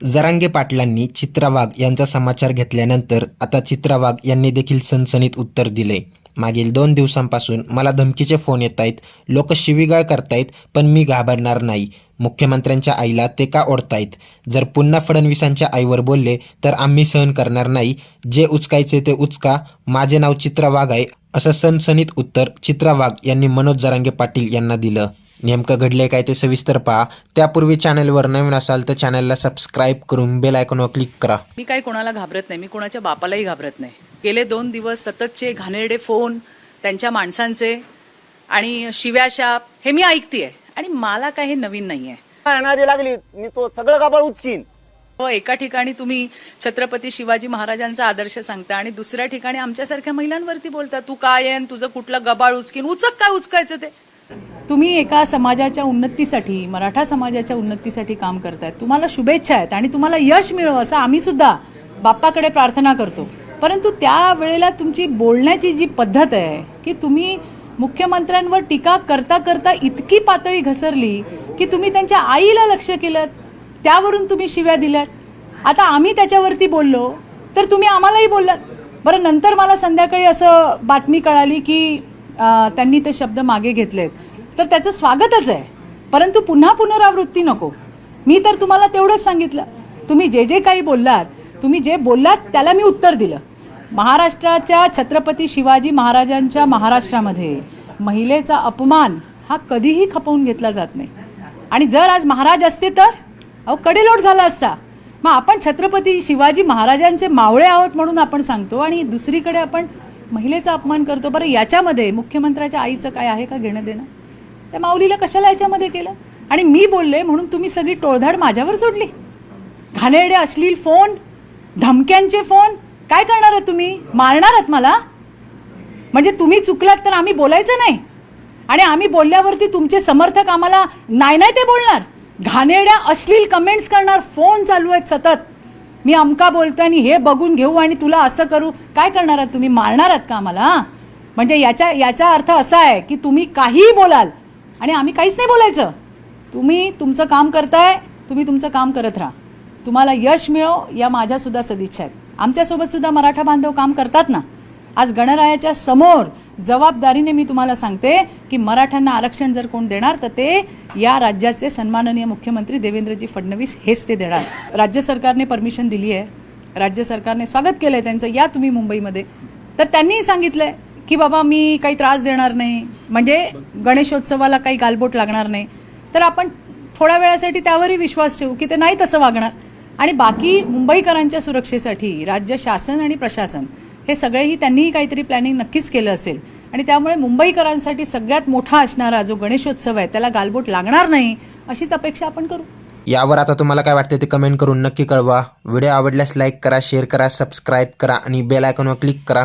जरांगे पाटलांनी चित्रा वाघ यांचा समाचार घेतल्यानंतर आता चित्रा वाघ यांनी देखील सनसनीत उत्तर दिले. मागील दोन दिवसांपासून मला धमकीचे फोन येत आहेत लोक शिवीगाळ करतायत पण मी घाबरणार नाही. मुख्यमंत्र्यांच्या आईला ते का ओढतायत? जर पुन्हा फडणवीसांच्या आईवर बोलले तर आम्ही सहन करणार नाही. जे उचकायचे ते उचका. माझे नाव चित्रा वाघ आहे असं सनसनीत उत्तर चित्रा वाघ यांनी मनोज जरांगे पाटील यांना दिलं. नेमकं घडले काय ते सविस्तर पहा. त्यापूर्वी चॅनलवर नवीन असाल तर चॅनलला सबस्क्राईब करून बेल आयकॉनवर क्लिक करा. मी काही कोणाला घाबरत नाही. मी कोणाच्या बापालाही घाबरत नाही. गेले दोन दिवस सततचे घाणेरडे फोन त्यांच्या माणसांचे आणि शिव्याशाप हे मी ऐकतेय. आणि मला काही हे नवीन नाहीये. नादी लागली. मी तो सगळं गाबळ उचकीन. हो एका ठिकाणी तुम्ही छत्रपती शिवाजी महाराजांचा आदर्श सांगता आणि दुसऱ्या ठिकाणी आमच्यासारख्या महिलांवरती बोलता तू काय आहे तुझं कुठलं गबाळ उचकीन? उचक काय उचकायचं ते? तुम्ही एका समाजाच्या उन्नतीसाठी मराठा समाजाच्या उन्नतीसाठी काम करतायत. तुम्हाला शुभेच्छा आहेत आणि तुम्हाला यश मिळो असं आम्ही सुद्धा बाप्पाकडे प्रार्थना करतो. परंतु त्या वेळेला तुमची बोलण्याची जी पद्धत आहे की तुम्ही मुख्यमंत्र्यांवर टीका करता करता इतकी पातळी घसरली की तुम्ही त्यांच्या आईला लक्ष केलं त्यावरून तुम्ही शिव्या दिल्यात. आता आम्ही त्याच्यावरती बोललो तर तुम्ही आम्हालाही बोललात. बरं नंतर मला संध्याकाळी असं बातमी कळाली की त्यांनी ते शब्द मागे घेतलेत. तर त्याचं स्वागतच आहे. परंतु पुन्हा पुनरावृत्ती नको. मी तर तुम्हाला तेवढंच सांगितलं. तुम्ही जे जे काही बोललात तुम्ही जे बोललात त्याला मी उत्तर दिलं. महाराष्ट्राच्या छत्रपती शिवाजी महाराजांच्या महाराष्ट्रामध्ये महिलेचा अपमान हा कधीही खपवून घेतला जात नाही. आणि जर आज महाराज असते तर? अहो कडेलोट झाला असता. मग आपण छत्रपती शिवाजी महाराजांचे मावळे आहोत म्हणून आपण सांगतो आणि दुसरीकडे आपण महिलेचा अपमान करतो. बरं याच्यामध्ये मुख्यमंत्र्याच्या आईचं काय आहे का घेणं देणं त्या माऊलीला कशाला याच्यामध्ये केलं? आणि मी बोलले म्हणून तुम्ही सगळी टोळधाड माझ्यावर सोडली. घाणेरडे अश्लील फोन धमक्यांचे फोन. काय करणार आहे तुम्ही? मारणार आहात मला? म्हणजे तुम्ही चुकलात तर आम्ही बोलायचं नाही. आणि आम्ही बोलल्यावरती तुमचे समर्थक आम्हाला नाही नाही ते बोलणार. घाणेरड्या अश्लील कमेंट्स करणार फोन चालू आहेत सतत. मी अमका बोलतो आणि हे बघून घेऊ आणि तुला असं करू. काय करणार आहात तुम्ही? मारणार आहात का आम्हाला? म्हणजे याच्या याचा अर्थ असा आहे की तुम्ही काहीही बोलाल आणि आम्ही काहीच नाही बोलायचं. तुम्ही तुमचं काम करताय तुम्ही तुमचं काम करत राहा. तुम्हाला यश मिळो या माझ्यासुद्धा सदिच्छा आहेत. आमच्यासोबतसुद्धा मराठा बांधव काम करतात ना. आज गणरायाच्या समोर जबाबदारीने मी तुम्हाला सांगते की मराठ्यांना आरक्षण जर कोण देणार तर ते या राज्याचे सन्माननीय मुख्यमंत्री देवेंद्रजी फडणवीस हेच ते देणार. राज्य सरकारने परमिशन दिली आहे राज्य सरकारने स्वागत केलं आहे त्यांचं या तुम्ही मुंबईमध्ये. तर त्यांनीही सांगितलं आहे की बाबा मी काही त्रास देणार नाही. म्हणजे गणेशोत्सवाला काही गालबोट लागणार नाही. तर आपण थोड्या वेळासाठी त्यावरही विश्वास ठेवू की ते नाही तसं वागणार. आणि बाकी मुंबईकरांच्या सुरक्षेसाठी राज्य शासन आणि प्रशासन हे सगळेही त्यांनीही काहीतरी प्लॅनिंग नक्कीच केलं असेल. आणि त्यामुळे मुंबईकरांसाठी सगळ्यात मोठा असणारा जो गणेशोत्सव आहे त्याला गालबोट लागणार नाही अशीच अपेक्षा आपण करू. यावर आता तुम्हाला काय वाटतं ते कमेंट करून नक्की कळवा. व्हिडिओ आवडल्यास लाईक करा शेअर करा सबस्क्राईब करा आणि बेल आयकॉनवर क्लिक करा.